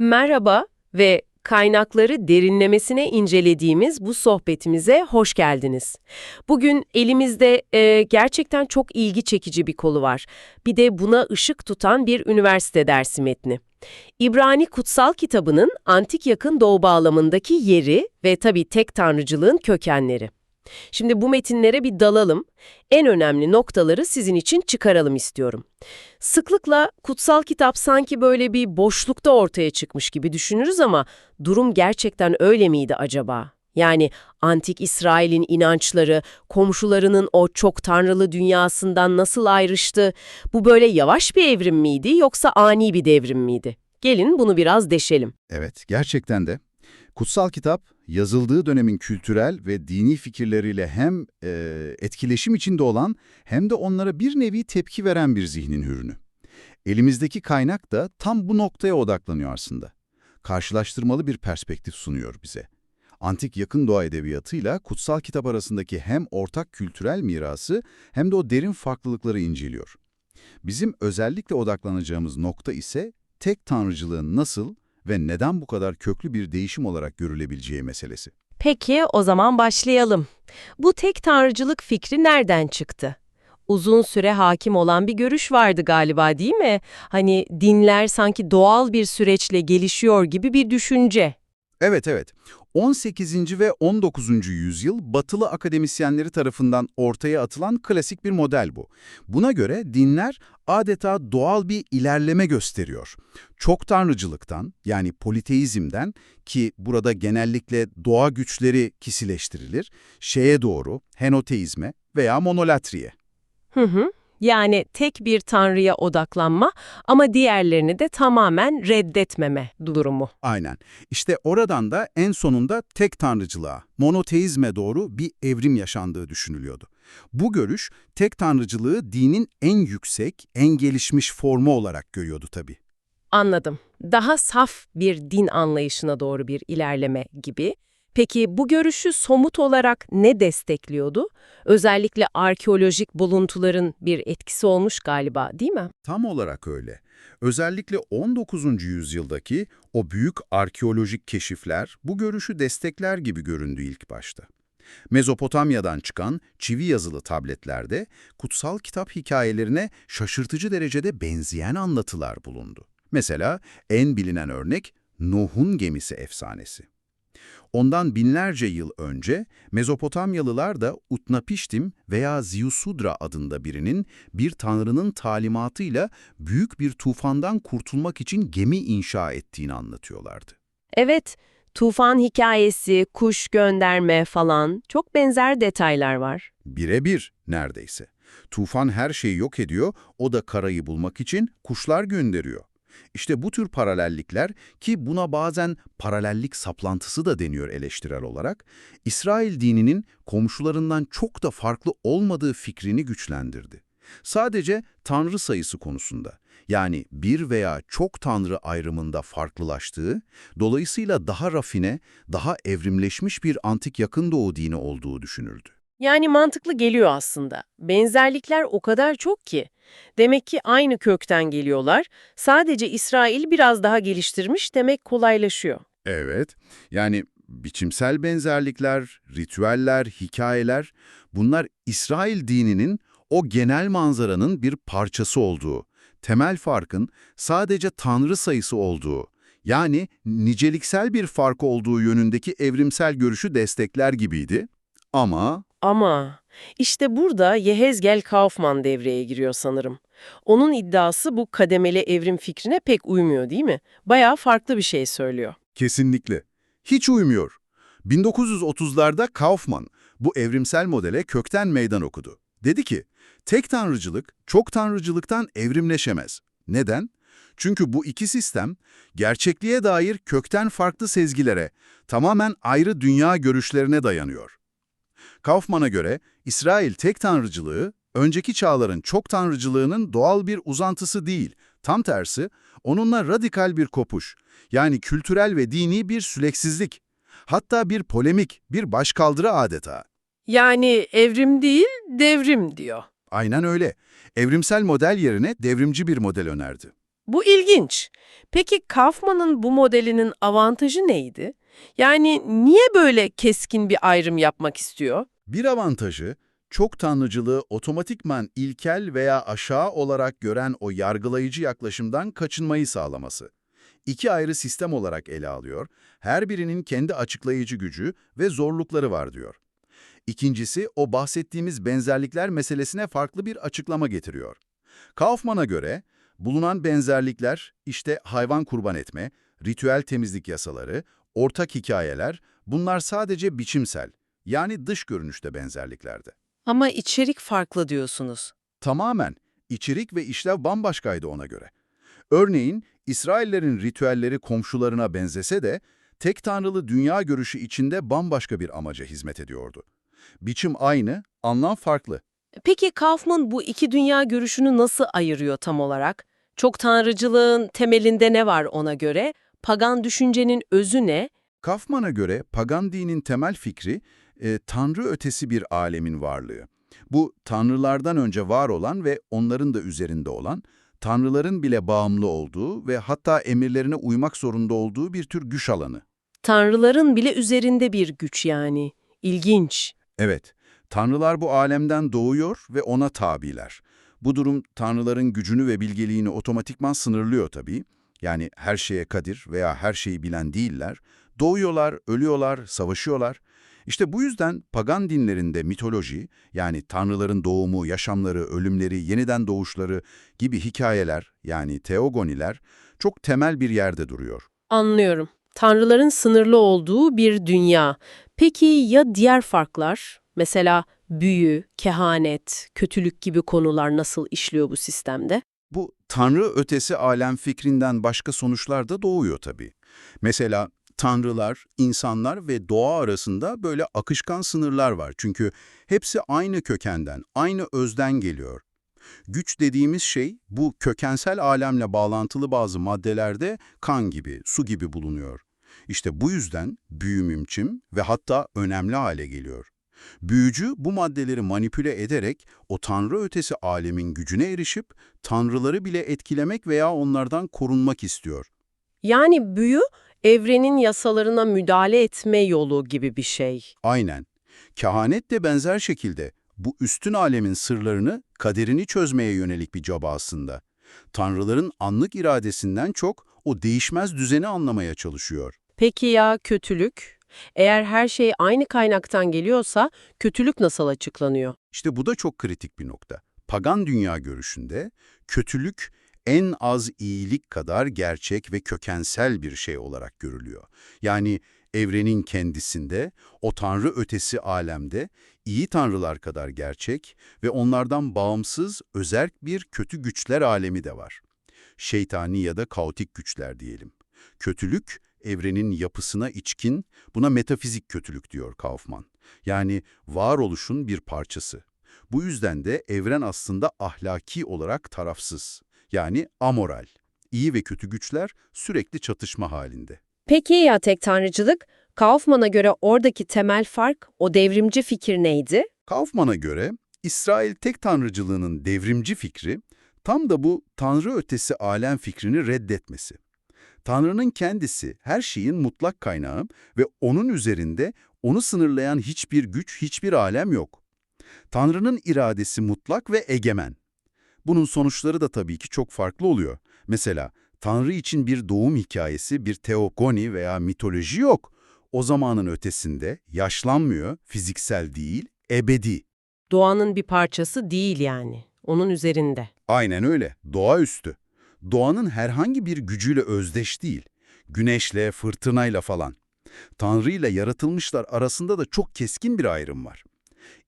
Merhaba ve kaynakları derinlemesine incelediğimiz bu sohbetimize hoş geldiniz. Bugün elimizde e, gerçekten çok ilgi çekici bir kolu var. Bir de buna ışık tutan bir üniversite dersi metni. İbrani Kutsal Kitabı'nın antik yakın doğu bağlamındaki yeri ve tabii tek tanrıcılığın kökenleri. Şimdi bu metinlere bir dalalım. En önemli noktaları sizin için çıkaralım istiyorum. Sıklıkla kutsal kitap sanki böyle bir boşlukta ortaya çıkmış gibi düşünürüz ama durum gerçekten öyle miydi acaba? Yani antik İsrail'in inançları, komşularının o çok tanrılı dünyasından nasıl ayrıştı? Bu böyle yavaş bir evrim miydi yoksa ani bir devrim miydi? Gelin bunu biraz deşelim. Evet, gerçekten de. Kutsal kitap, yazıldığı dönemin kültürel ve dini fikirleriyle hem e, etkileşim içinde olan hem de onlara bir nevi tepki veren bir zihnin ürünü. Elimizdeki kaynak da tam bu noktaya odaklanıyor aslında. Karşılaştırmalı bir perspektif sunuyor bize. Antik yakın doğa edebiyatıyla kutsal kitap arasındaki hem ortak kültürel mirası hem de o derin farklılıkları inceliyor. Bizim özellikle odaklanacağımız nokta ise tek tanrıcılığın nasıl ve neden bu kadar köklü bir değişim olarak görülebileceği meselesi. Peki o zaman başlayalım. Bu tek tanrıcılık fikri nereden çıktı? Uzun süre hakim olan bir görüş vardı galiba değil mi? Hani dinler sanki doğal bir süreçle gelişiyor gibi bir düşünce. Evet evet. 18. ve 19. yüzyıl batılı akademisyenleri tarafından ortaya atılan klasik bir model bu. Buna göre dinler adeta doğal bir ilerleme gösteriyor. Çok tanrıcılıktan yani politeizmden ki burada genellikle doğa güçleri kisileştirilir, şeye doğru henoteizme veya monolatriye. Hı hı. Yani tek bir tanrıya odaklanma ama diğerlerini de tamamen reddetmeme durumu. Aynen. İşte oradan da en sonunda tek tanrıcılığa, monoteizme doğru bir evrim yaşandığı düşünülüyordu. Bu görüş tek tanrıcılığı dinin en yüksek, en gelişmiş formu olarak görüyordu tabii. Anladım. Daha saf bir din anlayışına doğru bir ilerleme gibi. Peki bu görüşü somut olarak ne destekliyordu? Özellikle arkeolojik buluntuların bir etkisi olmuş galiba değil mi? Tam olarak öyle. Özellikle 19. yüzyıldaki o büyük arkeolojik keşifler bu görüşü destekler gibi göründü ilk başta. Mezopotamya'dan çıkan çivi yazılı tabletlerde kutsal kitap hikayelerine şaşırtıcı derecede benzeyen anlatılar bulundu. Mesela en bilinen örnek Nuh'un gemisi efsanesi. Ondan binlerce yıl önce Mezopotamyalılar da Utnapiştim veya Ziusudra adında birinin bir tanrının talimatıyla büyük bir tufandan kurtulmak için gemi inşa ettiğini anlatıyorlardı. Evet, tufan hikayesi, kuş gönderme falan çok benzer detaylar var. Birebir neredeyse. Tufan her şeyi yok ediyor, o da karayı bulmak için kuşlar gönderiyor. İşte bu tür paralellikler ki buna bazen paralellik saplantısı da deniyor eleştirel olarak, İsrail dininin komşularından çok da farklı olmadığı fikrini güçlendirdi. Sadece tanrı sayısı konusunda, yani bir veya çok tanrı ayrımında farklılaştığı, dolayısıyla daha rafine, daha evrimleşmiş bir antik yakın doğu dini olduğu düşünüldü. Yani mantıklı geliyor aslında. Benzerlikler o kadar çok ki. Demek ki aynı kökten geliyorlar. Sadece İsrail biraz daha geliştirmiş demek kolaylaşıyor. Evet, yani biçimsel benzerlikler, ritüeller, hikayeler bunlar İsrail dininin o genel manzaranın bir parçası olduğu, temel farkın sadece tanrı sayısı olduğu, yani niceliksel bir fark olduğu yönündeki evrimsel görüşü destekler gibiydi. Ama Ama işte burada Yehezkel Kaufman devreye giriyor sanırım. Onun iddiası bu kademeli evrim fikrine pek uymuyor değil mi? Bayağı farklı bir şey söylüyor. Kesinlikle. Hiç uymuyor. 1930'larda Kaufman bu evrimsel modele kökten meydan okudu. Dedi ki, tek tanrıcılık çok tanrıcılıktan evrimleşemez. Neden? Çünkü bu iki sistem gerçekliğe dair kökten farklı sezgilere, tamamen ayrı dünya görüşlerine dayanıyor. Kaufman'a göre İsrail tek tanrıcılığı, önceki çağların çok tanrıcılığının doğal bir uzantısı değil, tam tersi, onunla radikal bir kopuş, yani kültürel ve dini bir süleksizlik, hatta bir polemik, bir başkaldırı adeta. Yani evrim değil, devrim diyor. Aynen öyle. Evrimsel model yerine devrimci bir model önerdi. Bu ilginç. Peki Kaufman'ın bu modelinin avantajı neydi? Yani niye böyle keskin bir ayrım yapmak istiyor? Bir avantajı, çok tanrıcılığı otomatikman ilkel veya aşağı olarak gören o yargılayıcı yaklaşımdan kaçınmayı sağlaması. İki ayrı sistem olarak ele alıyor, her birinin kendi açıklayıcı gücü ve zorlukları var diyor. İkincisi, o bahsettiğimiz benzerlikler meselesine farklı bir açıklama getiriyor. Kaufman'a göre, bulunan benzerlikler işte hayvan kurban etme, ritüel temizlik yasaları, ortak hikayeler, bunlar sadece biçimsel, yani dış görünüşte benzerliklerdi. Ama içerik farklı diyorsunuz. Tamamen. içerik ve işlev bambaşkaydı ona göre. Örneğin, İsraillerin ritüelleri komşularına benzese de, tek tanrılı dünya görüşü içinde bambaşka bir amaca hizmet ediyordu. Biçim aynı, anlam farklı. Peki Kaufman bu iki dünya görüşünü nasıl ayırıyor tam olarak? Çok tanrıcılığın temelinde ne var ona göre? Pagan düşüncenin özü ne? Kaufman'a göre pagan dinin temel fikri, e, tanrı ötesi bir alemin varlığı. Bu, tanrılardan önce var olan ve onların da üzerinde olan, tanrıların bile bağımlı olduğu ve hatta emirlerine uymak zorunda olduğu bir tür güç alanı. Tanrıların bile üzerinde bir güç yani. İlginç. Evet, tanrılar bu alemden doğuyor ve ona tabiler. Bu durum tanrıların gücünü ve bilgeliğini otomatikman sınırlıyor tabii. Yani her şeye kadir veya her şeyi bilen değiller. Doğuyorlar, ölüyorlar, savaşıyorlar. İşte bu yüzden pagan dinlerinde mitoloji, yani tanrıların doğumu, yaşamları, ölümleri, yeniden doğuşları gibi hikayeler, yani teogoniler, çok temel bir yerde duruyor. Anlıyorum. Tanrıların sınırlı olduğu bir dünya. Peki ya diğer farklar? Mesela büyü, kehanet, kötülük gibi konular nasıl işliyor bu sistemde? Bu tanrı ötesi alem fikrinden başka sonuçlar da doğuyor tabii. Mesela tanrılar, insanlar ve doğa arasında böyle akışkan sınırlar var. Çünkü hepsi aynı kökenden, aynı özden geliyor. Güç dediğimiz şey bu kökensel alemle bağlantılı bazı maddelerde kan gibi, su gibi bulunuyor. İşte bu yüzden büyü mümkün ve hatta önemli hale geliyor. Büyücü bu maddeleri manipüle ederek o tanrı ötesi alemin gücüne erişip tanrıları bile etkilemek veya onlardan korunmak istiyor. Yani büyü evrenin yasalarına müdahale etme yolu gibi bir şey. Aynen. Kehanet de benzer şekilde bu üstün alemin sırlarını, kaderini çözmeye yönelik bir çaba aslında. Tanrıların anlık iradesinden çok o değişmez düzeni anlamaya çalışıyor. Peki ya kötülük? Eğer her şey aynı kaynaktan geliyorsa kötülük nasıl açıklanıyor? İşte bu da çok kritik bir nokta. Pagan dünya görüşünde kötülük en az iyilik kadar gerçek ve kökensel bir şey olarak görülüyor. Yani evrenin kendisinde, o tanrı ötesi alemde iyi tanrılar kadar gerçek ve onlardan bağımsız özerk bir kötü güçler alemi de var. Şeytani ya da kaotik güçler diyelim. Kötülük, evrenin yapısına içkin, buna metafizik kötülük diyor Kaufman. Yani varoluşun bir parçası. Bu yüzden de evren aslında ahlaki olarak tarafsız. Yani amoral. İyi ve kötü güçler sürekli çatışma halinde. Peki ya tek tanrıcılık? Kaufman'a göre oradaki temel fark, o devrimci fikir neydi? Kaufman'a göre İsrail tek tanrıcılığının devrimci fikri tam da bu tanrı ötesi alem fikrini reddetmesi. Tanrı'nın kendisi her şeyin mutlak kaynağı ve onun üzerinde onu sınırlayan hiçbir güç, hiçbir alem yok. Tanrı'nın iradesi mutlak ve egemen. Bunun sonuçları da tabii ki çok farklı oluyor. Mesela Tanrı için bir doğum hikayesi, bir teogoni veya mitoloji yok. O zamanın ötesinde yaşlanmıyor, fiziksel değil, ebedi. Doğanın bir parçası değil yani. Onun üzerinde. Aynen öyle, doğaüstü. Doğanın herhangi bir gücüyle özdeş değil. Güneşle, fırtınayla falan. Tanrı ile yaratılmışlar arasında da çok keskin bir ayrım var.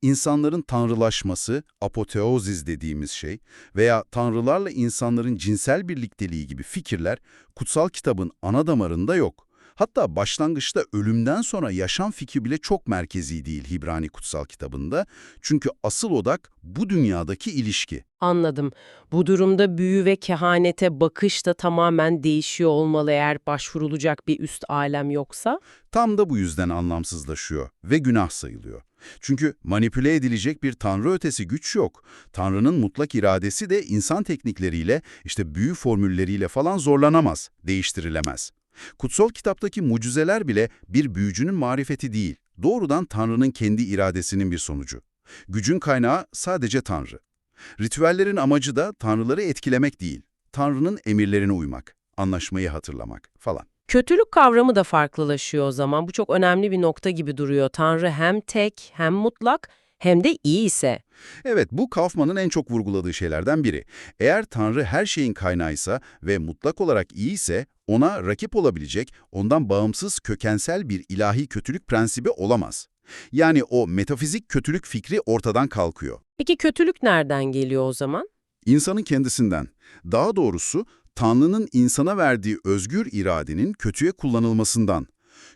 İnsanların tanrılaşması, apoteozis dediğimiz şey veya tanrılarla insanların cinsel birlikteliği gibi fikirler kutsal kitabın ana damarında yok. Hatta başlangıçta ölümden sonra yaşam fikri bile çok merkezi değil Hibrani kutsal kitabında. Çünkü asıl odak bu dünyadaki ilişki. Anladım. Bu durumda büyü ve kehanete bakış da tamamen değişiyor olmalı eğer başvurulacak bir üst alem yoksa? Tam da bu yüzden anlamsızlaşıyor ve günah sayılıyor. Çünkü manipüle edilecek bir tanrı ötesi güç yok. Tanrının mutlak iradesi de insan teknikleriyle, işte büyü formülleriyle falan zorlanamaz, değiştirilemez. Kutsal kitaptaki mucizeler bile bir büyücünün marifeti değil, doğrudan Tanrı'nın kendi iradesinin bir sonucu. Gücün kaynağı sadece Tanrı. Ritüellerin amacı da Tanrıları etkilemek değil, Tanrı'nın emirlerine uymak, anlaşmayı hatırlamak falan. Kötülük kavramı da farklılaşıyor o zaman. Bu çok önemli bir nokta gibi duruyor. Tanrı hem tek hem mutlak hem de iyi ise. Evet, bu Kaufman'ın en çok vurguladığı şeylerden biri. Eğer Tanrı her şeyin kaynağıysa ve mutlak olarak iyi ise ona rakip olabilecek, ondan bağımsız kökensel bir ilahi kötülük prensibi olamaz. Yani o metafizik kötülük fikri ortadan kalkıyor. Peki kötülük nereden geliyor o zaman? İnsanın kendisinden, daha doğrusu Tanrı'nın insana verdiği özgür iradenin kötüye kullanılmasından.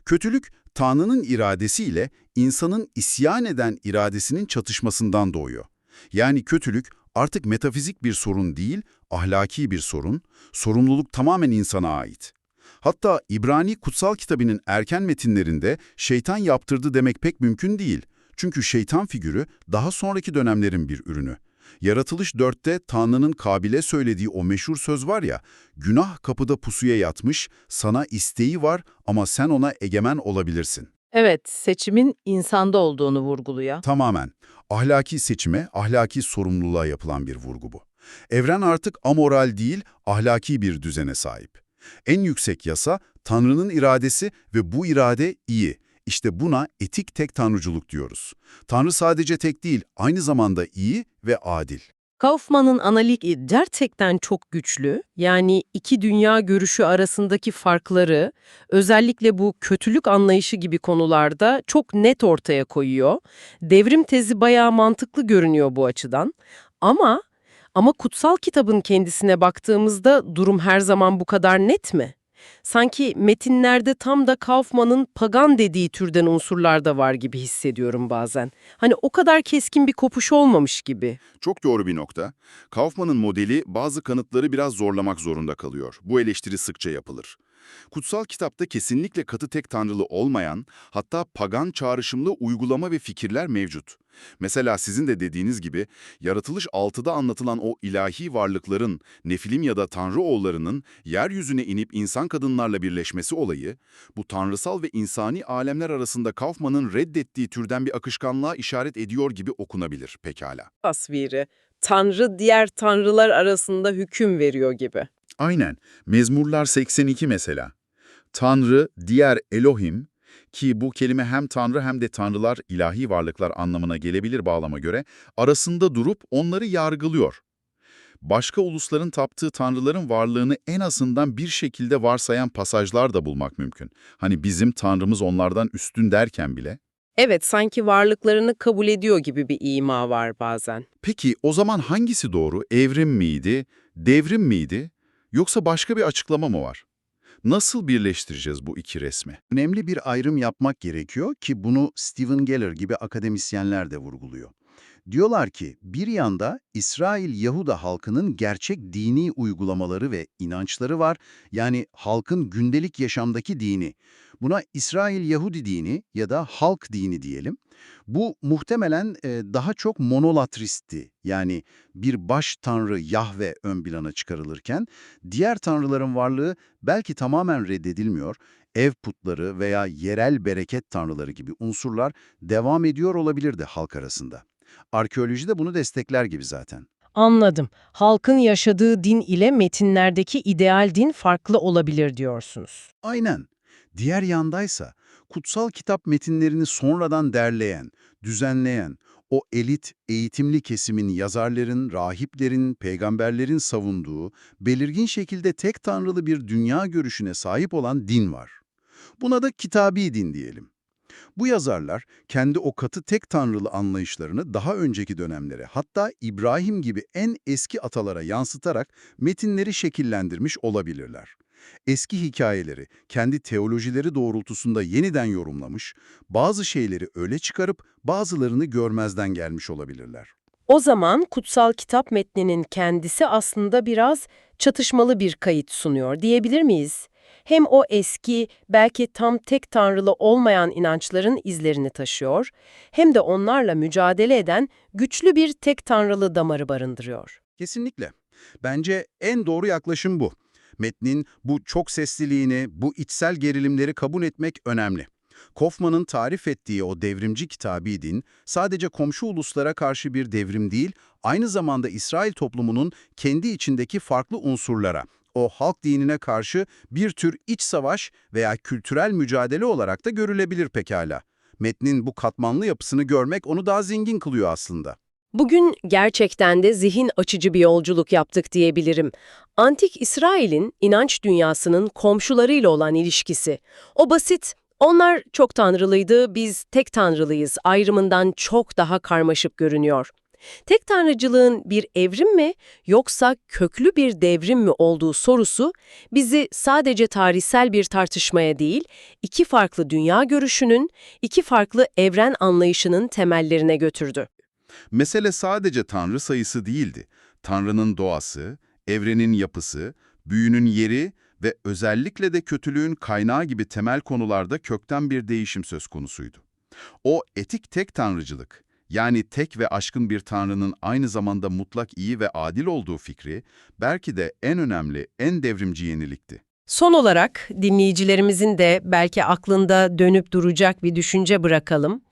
Kötülük, Tanrı'nın iradesiyle insanın isyan eden iradesinin çatışmasından doğuyor. Yani kötülük artık metafizik bir sorun değil, ahlaki bir sorun, sorumluluk tamamen insana ait. Hatta İbrani kutsal kitabının erken metinlerinde şeytan yaptırdı demek pek mümkün değil. Çünkü şeytan figürü daha sonraki dönemlerin bir ürünü. Yaratılış 4'te Tanrı'nın Kabil'e söylediği o meşhur söz var ya, günah kapıda pusuya yatmış, sana isteği var ama sen ona egemen olabilirsin. Evet, seçimin insanda olduğunu vurguluyor. Tamamen. Ahlaki seçime, ahlaki sorumluluğa yapılan bir vurgu bu. Evren artık amoral değil, ahlaki bir düzene sahip. En yüksek yasa, Tanrı'nın iradesi ve bu irade iyi. İşte buna etik tek tanrıculuk diyoruz. Tanrı sadece tek değil, aynı zamanda iyi ve adil. Kaufman'ın analizi gerçekten çok güçlü. Yani iki dünya görüşü arasındaki farkları, özellikle bu kötülük anlayışı gibi konularda çok net ortaya koyuyor. Devrim tezi bayağı mantıklı görünüyor bu açıdan. Ama ama kutsal kitabın kendisine baktığımızda durum her zaman bu kadar net mi? Sanki metinlerde tam da Kaufman'ın pagan dediği türden unsurlar da var gibi hissediyorum bazen. Hani o kadar keskin bir kopuş olmamış gibi. Çok doğru bir nokta. Kaufman'ın modeli bazı kanıtları biraz zorlamak zorunda kalıyor. Bu eleştiri sıkça yapılır. Kutsal kitapta kesinlikle katı tek tanrılı olmayan, hatta pagan çağrışımlı uygulama ve fikirler mevcut. Mesela sizin de dediğiniz gibi, Yaratılış 6'da anlatılan o ilahi varlıkların, nefilim ya da tanrı oğullarının yeryüzüne inip insan kadınlarla birleşmesi olayı, bu tanrısal ve insani alemler arasında Kaufman'ın reddettiği türden bir akışkanlığa işaret ediyor gibi okunabilir pekala. Tasviri, tanrı diğer tanrılar arasında hüküm veriyor gibi. Aynen. Mezmurlar 82 mesela. Tanrı, diğer Elohim ki bu kelime hem tanrı hem de tanrılar, ilahi varlıklar anlamına gelebilir bağlama göre, arasında durup onları yargılıyor. Başka ulusların taptığı tanrıların varlığını en azından bir şekilde varsayan pasajlar da bulmak mümkün. Hani bizim tanrımız onlardan üstün derken bile. Evet, sanki varlıklarını kabul ediyor gibi bir ima var bazen. Peki o zaman hangisi doğru? Evrim miydi, devrim miydi? Yoksa başka bir açıklama mı var? Nasıl birleştireceğiz bu iki resmi? Önemli bir ayrım yapmak gerekiyor ki bunu Stephen Geller gibi akademisyenler de vurguluyor. Diyorlar ki bir yanda İsrail Yahuda halkının gerçek dini uygulamaları ve inançları var. Yani halkın gündelik yaşamdaki dini. Buna İsrail Yahudi dini ya da halk dini diyelim. Bu muhtemelen e, daha çok monolatristti. Yani bir baş tanrı Yahve ön plana çıkarılırken diğer tanrıların varlığı belki tamamen reddedilmiyor. Ev putları veya yerel bereket tanrıları gibi unsurlar devam ediyor olabilirdi halk arasında. Arkeoloji de bunu destekler gibi zaten. Anladım. Halkın yaşadığı din ile metinlerdeki ideal din farklı olabilir diyorsunuz. Aynen. Diğer yandaysa kutsal kitap metinlerini sonradan derleyen, düzenleyen, o elit, eğitimli kesimin yazarların, rahiplerin, peygamberlerin savunduğu, belirgin şekilde tek tanrılı bir dünya görüşüne sahip olan din var. Buna da kitabi din diyelim. Bu yazarlar kendi o katı tek tanrılı anlayışlarını daha önceki dönemlere hatta İbrahim gibi en eski atalara yansıtarak metinleri şekillendirmiş olabilirler. Eski hikayeleri kendi teolojileri doğrultusunda yeniden yorumlamış, bazı şeyleri öyle çıkarıp bazılarını görmezden gelmiş olabilirler. O zaman kutsal kitap metninin kendisi aslında biraz çatışmalı bir kayıt sunuyor diyebilir miyiz? Hem o eski, belki tam tek tanrılı olmayan inançların izlerini taşıyor, hem de onlarla mücadele eden güçlü bir tek tanrılı damarı barındırıyor. Kesinlikle. Bence en doğru yaklaşım bu. Metnin bu çok sesliliğini, bu içsel gerilimleri kabul etmek önemli. Kaufman'ın tarif ettiği o devrimci kitabi din, sadece komşu uluslara karşı bir devrim değil, aynı zamanda İsrail toplumunun kendi içindeki farklı unsurlara, o halk dinine karşı bir tür iç savaş veya kültürel mücadele olarak da görülebilir pekala. Metnin bu katmanlı yapısını görmek onu daha zengin kılıyor aslında. Bugün gerçekten de zihin açıcı bir yolculuk yaptık diyebilirim. Antik İsrail'in inanç dünyasının komşularıyla olan ilişkisi. O basit, onlar çok tanrılıydı, biz tek tanrılıyız ayrımından çok daha karmaşık görünüyor. Tek tanrıcılığın bir evrim mi yoksa köklü bir devrim mi olduğu sorusu bizi sadece tarihsel bir tartışmaya değil, iki farklı dünya görüşünün, iki farklı evren anlayışının temellerine götürdü. Mesele sadece Tanrı sayısı değildi. Tanrı'nın doğası, evrenin yapısı, büyünün yeri ve özellikle de kötülüğün kaynağı gibi temel konularda kökten bir değişim söz konusuydu. O etik tek tanrıcılık, yani tek ve aşkın bir tanrının aynı zamanda mutlak iyi ve adil olduğu fikri, belki de en önemli, en devrimci yenilikti. Son olarak dinleyicilerimizin de belki aklında dönüp duracak bir düşünce bırakalım.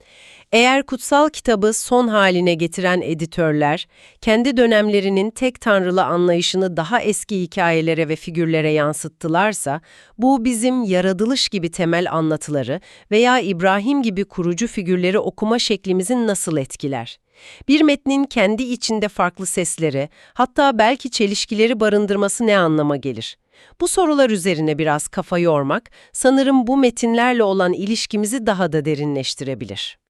Eğer kutsal kitabı son haline getiren editörler, kendi dönemlerinin tek tanrılı anlayışını daha eski hikayelere ve figürlere yansıttılarsa, bu bizim yaratılış gibi temel anlatıları veya İbrahim gibi kurucu figürleri okuma şeklimizin nasıl etkiler? Bir metnin kendi içinde farklı sesleri, hatta belki çelişkileri barındırması ne anlama gelir? Bu sorular üzerine biraz kafa yormak, sanırım bu metinlerle olan ilişkimizi daha da derinleştirebilir.